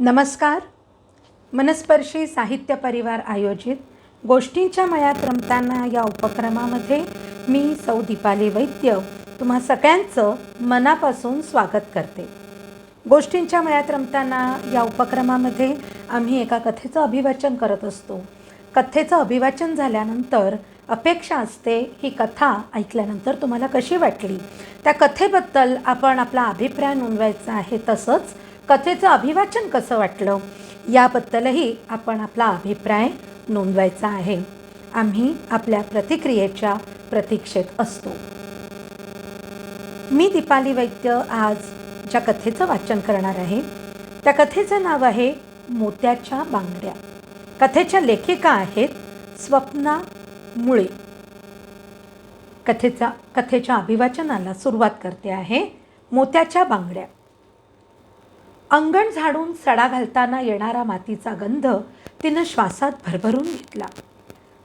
नमस्कार. मनस्पर्शी साहित्य परिवार आयोजित गोष्टींच्या मयात रमताना या उपक्रमामध्ये मी सौ दीपाली वैद्य तुम्हा सगळ्यांचं मनापासून स्वागत करते. गोष्टींच्या मयात रमताना या उपक्रमामध्ये आम्ही एका कथेचं अभिवाचन करत असतो. कथेचं अभिवाचन झाल्यानंतर अपेक्षा असते ही कथा ऐकल्यानंतर तुम्हाला कशी वाटली? त्या कथेबद्दल आपण आपला अभिप्राय नोंदवायचा आहे तसंच कथेचं अभिवाचन कसं वाटलं याबद्दलही आपण आपला अभिप्राय नोंदवायचा आहे. आम्ही आपल्या प्रतिक्रियेच्या प्रतीक्षेत असतो. मी दीपाली वैद्य आज ज्या कथेचं वाचन करणार आहे त्या कथेचं नाव आहे मोत्याच्या बांगड्या. कथेच्या लेखिका आहेत स्वप्ना मुळे. कथेचा कथेच्या अभिवाचनाला सुरुवात करते आहे मोत्याच्या बांगड्या. अंगण झाडून सडा घालताना येणारा मातीचा गंध तिनं श्वासात भरभरून घेतला.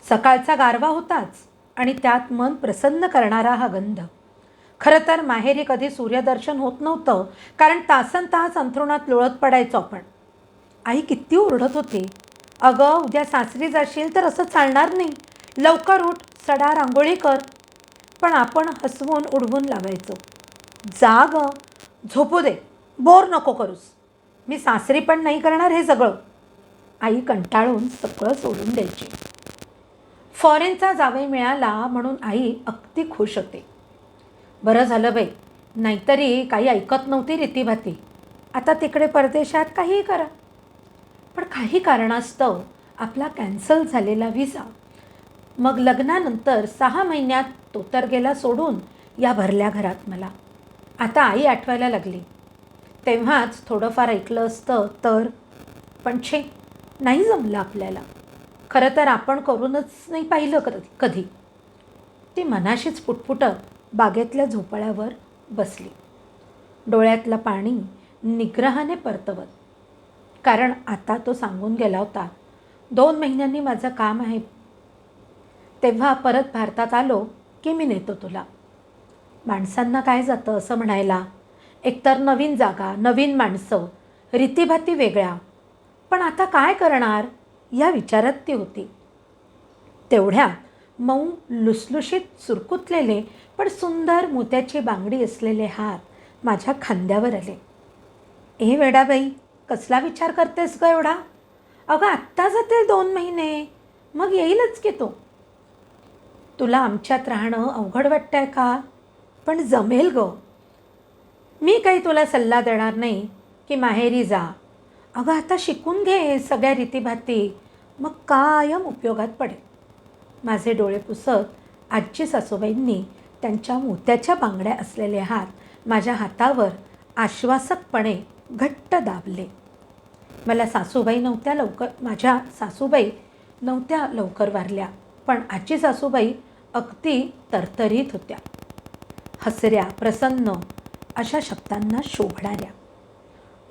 सकाळचा गारवा होताच आणि त्यात मन प्रसन्न करणारा हा गंध. खरं तर माहेरी कधी सूर्यदर्शन होत नव्हतं कारण तासन तास अंथरुणात लोळत पडायचो आपण. आई किती ओरडत होती. अगं उद्या सासरी जाशील तर असं चालणार नाही. लवकर उठ सडा रांगोळी कर. पण आपण हसवून उडवून लावायचो जा ग. झोपू दे. बोर नको करूस. मी सासरी पण नाही करणार हे सगळं. आई कंटाळून सगळं सोडून द्यायची. फॉरेनचा जावई मिळाला म्हणून आई अगदी खुश होते. बरं झालं बाई नाहीतरी काही ऐकत नव्हती रीतीभाती. आता तिकडे परदेशात काहीही करा. पण काही कारणास्तव आपला कॅन्सल झालेला व्हिसा. मग लग्नानंतर सहा महिन्यात तोतरगेला सोडून या भरल्या घरात मला. आता आई आठवायला लागली. तेव्हाच थोडंफार ऐकलं असतं तर पण छे नाही जमलं आपल्याला. खरं तर आपण करूनच नाही पाहिलं कधी कधी. ती मनाशीच पुटपुटत बागेतल्या झोपाळ्यावर बसली. डोळ्यातलं पाणी निग्रहाने परतवत. कारण आता तो सांगून गेला होता दोन महिन्यांनी माझं काम आहे. तेव्हा परत भारतात आलो की मी नेतो तुला. माणसांना काय जातं असं म्हणायला? एकतर नवीन जागा नवीन माणसं रीतीभाती वेगळ्या. पण आता काय करणार? या विचारात ती होती. तेवढ्या मऊ लुसलुशीत सुरकुतलेले पण सुंदर मोत्याची बांगडी असलेले हात माझ्या खांद्यावर आले. ए वेडाबाई कसला विचार करतेस ग एवढा? अगं आत्ता जातील दोन महिने. मग येईलच की तो. तुला आमच्यात राहणं अवघड वाटतंय का? पण जमेल ग. मी काही तुला सल्ला देणार नाही की माहेरी जा. अगं आता शिकून घे सगळ्या रीतीभाती. मग कायम उपयोगात पडेल. माझे डोळे पुसत आजी सासूबाईंनी त्यांच्या मोत्याच्या बांगड्या असलेले हात माझ्या हातावर आश्वासकपणे घट्ट दाबले. मला सासूबाई नव्हत्या लवकर माझ्या सासूबाई नव्हत्या लवकर वारल्या पण आजी सासूबाई अगदी तरतरीत होत्या. हसऱ्या प्रसन्न अशा शब्दांना शोभणाऱ्या.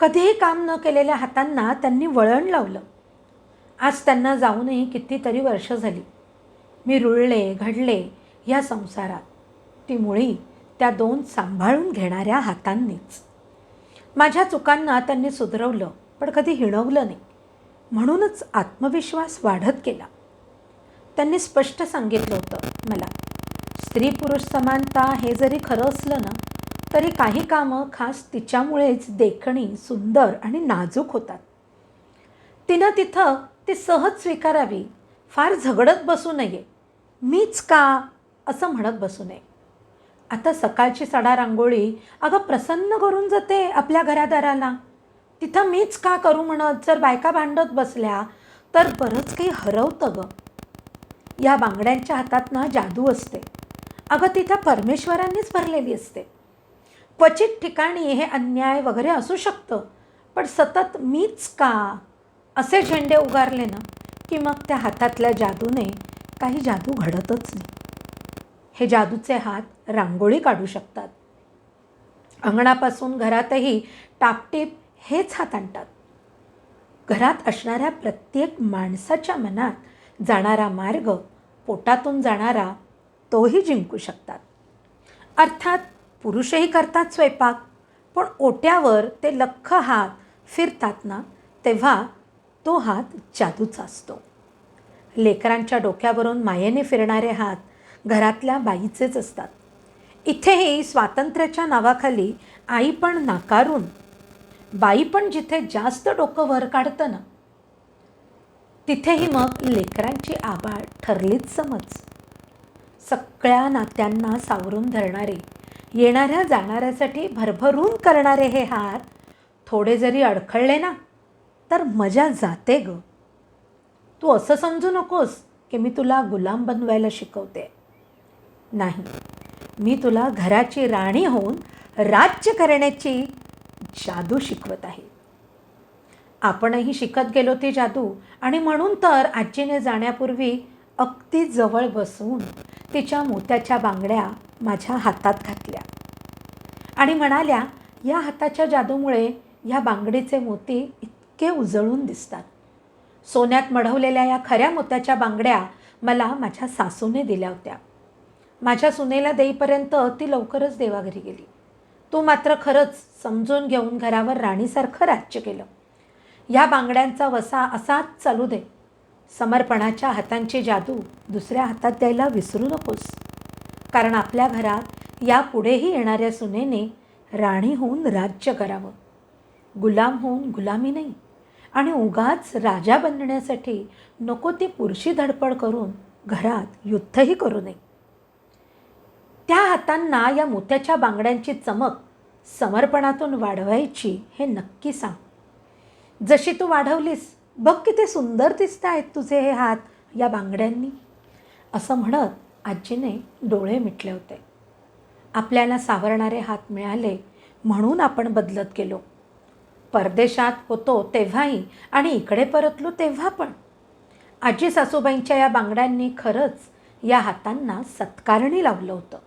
कधीही काम न केलेल्या हातांना त्यांनी वळण लावलं. आज त्यांना जाऊनही कितीतरी वर्ष झाली. मी रुळले घडले या संसारात. ती मुळी त्या दोन सांभाळून घेणाऱ्या हातांनीच. माझ्या चुकांना त्यांनी सुधरवलं पण कधी हिणवलं नाही. म्हणूनच आत्मविश्वास वाढत गेला. त्यांनी स्पष्ट सांगितलं होतं मला स्त्री पुरुष समानता हे जरी खरं असलं ना तरी काही कामं खास तिच्यामुळेच देखणी सुंदर आणि नाजूक होतात. तिनं तिथं ती सहज स्वीकारावी फार झगडत बसू नये मीच का असं म्हणत बसू नये. आता सकाळची सडा रांगोळी अगं प्रसन्न करून जाते आपल्या घरादाराला. तिथं मीच का करू म्हणत जर बायका भांडत बसल्या तर बरंच काही हरवतं गं. या बांगड्यांच्या हातात ना जादू असते. अगं तिथं परमेश्वरांनीच भरलेली असते. क्वचित ठिकाणी हे अन्याय वगैरे असू शकतं. पण सतत मीच का? असे झेंडे उगारले ना की मग त्या हातातल्या जादूने काही जादू घडतच नाही. हे जादूचे हात रांगोळी काढू शकतात. अंगणापासून घरातही टापटीप हेच हात आणतात. घरात असणाऱ्या प्रत्येक माणसाच्या मनात जाणारा मार्ग पोटातून जाणारा तोही जिंकू शकतात. अर्थात पुरुषही करतात स्वयंपाक पण ओट्यावर ते लख्ख हात फिरतात ना तेव्हा तो हात जादूचा असतो. लेकरांच्या डोक्यावरून मायेने फिरणारे हात घरातल्या बाईचेच असतात. इथेही स्वातंत्र्याच्या नावाखाली आई पण नाकारून बाई पण जिथे जास्त डोकं वर काढतं ना तिथेही मग लेकरांची आबाळ ठरलीच समज. सगळ्या नात्यांना सावरून धरणारे येणाऱ्या जाणाऱ्यासाठी भरभरून करणारे हे हार थोडे जरी अडखळले ना तर मजा जाते ग. तू असं समजू नकोस की मी तुला गुलाम बनवायला शिकवते. नाही मी तुला घराची राणी होऊन राज्य करण्याची जादू शिकवत आहे. आपणही शिकत गेलो ती जादू आणि म्हणून तर आजीने जाण्यापूर्वी अगदी जवळ बसून तिच्या मोत्याच्या बांगड्या माझ्या हातात घातल्या आणि म्हणाल्या या हाताच्या जादूमुळे ह्या बांगडीचे मोती इतके उजळून दिसतात. सोन्यात मढवलेल्या या खऱ्या मोत्याच्या बांगड्या मला माझ्या सासूने दिल्या होत्या. माझ्या सुनेला देईपर्यंत ती लवकरच देवाघरी गेली. तू मात्र खरंच समजून घेऊन घरावर राणीसारखं राज्य केलं. या बांगड्यांचा वसा असाच चालू दे. समर्पणाच्या हातांची जादू दुसऱ्या हातात द्यायला विसरू नकोस. कारण आपल्या घरात यापुढेही येणाऱ्या सुनेने राणी होऊन राज्य करावं. गुलाम होऊन गुलामी नाही. आणि उगाच राजा बनण्यासाठी नको ती पुरुषी धडपड करून घरात युद्धही करू नये. त्या हातांना या मोत्याच्या बांगड्यांची चमक समर्पणातून वाढवायची हे नक्की सांग. जशी तू वाढवलीस बघ किती सुंदर दिसत आहेत तुझे हे हात या बांगड्यांनी. असं म्हणत आजीने डोळे मिटले होते. आपल्याला सावरणारे हात मिळाले म्हणून आपण बदलत गेलो. परदेशात होतो तेव्हाही आणि इकडे परतलो तेव्हा पण. आजी सासूबाईंच्या या बांगड्यांनी खरंच या हातांना सत्कारणी लावलं होतं.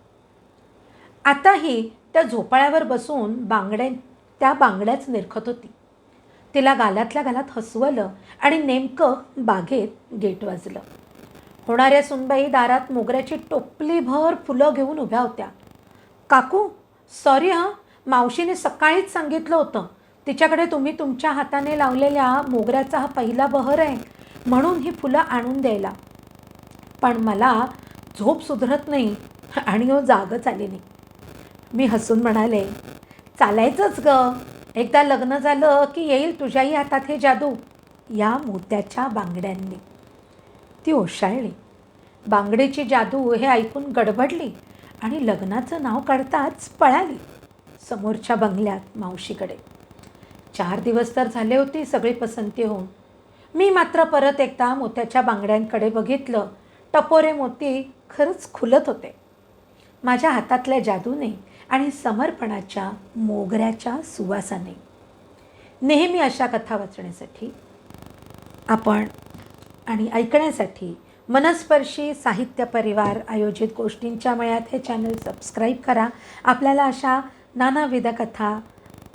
आताही त्या झोपाळ्यावर बसून बांगड्या त्या बांगड्याच निरखत होती. तिला गालातल्या गालात हसवलं आणि नेमकं बागेत गेट वाजलं. होणाऱ्या सुनबाई दारात मोगऱ्याची टोपलीभर फुलं घेऊन उभ्या होत्या. काकू सॉरी हां. मावशीने सकाळीच सांगितलं होतं. तिच्याकडे तुम्ही तुमच्या हाताने लावलेल्या मोगऱ्याचा हा पहिला बहर आहे. म्हणून ही फुलं आणून द्यायला. पण मला झोप सुधरत नाही आणि हो जागच आली नाही. मी हसून म्हणाले चालायचंच ग. एकदा लग्न झालं की येईल तुझ्याही हातात हे जादू. या मोत्याच्या बांगड्यांनी. ती ओशाळली. बांगडीची जादू हे ऐकून गडबडली आणि लग्नाचं नाव काढताच पळाली समोरच्या बंगल्यात मावशीकडे. चार दिवस तर झाले होते सगळी पसंती होऊन. मी मात्र परत एकदा मोत्याच्या बांगड्यांकडे बघितलं. टपोरे मोती खरंच खुलत होते. माझ्या हातातल्या जादूने आणि समर्पणाच्या मोगऱ्याच्या सुवासाने. नेहमी अशा कथा वाचण्यासाठी आपण आणि ऐकण्यासाठी मनस्पर्शी साहित्य परिवार आयोजित गोष्टींच्या मळ्यात हे चॅनल सबस्क्राईब करा. आपल्याला अशा नानाविध कथा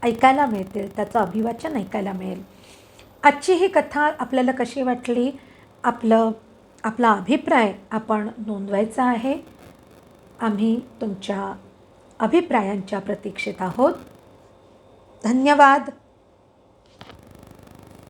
ऐकायला मिळतील त्याचं अभिवाचन ऐकायला मिळेल. आजची ही कथा आपल्याला कशी वाटली? आपलं आपला अभिप्राय आपण नोंदवायचा आहे. आम्ही तुमच्या अभिप्रायांच्या प्रतीक्षेत आहोत. धन्यवाद.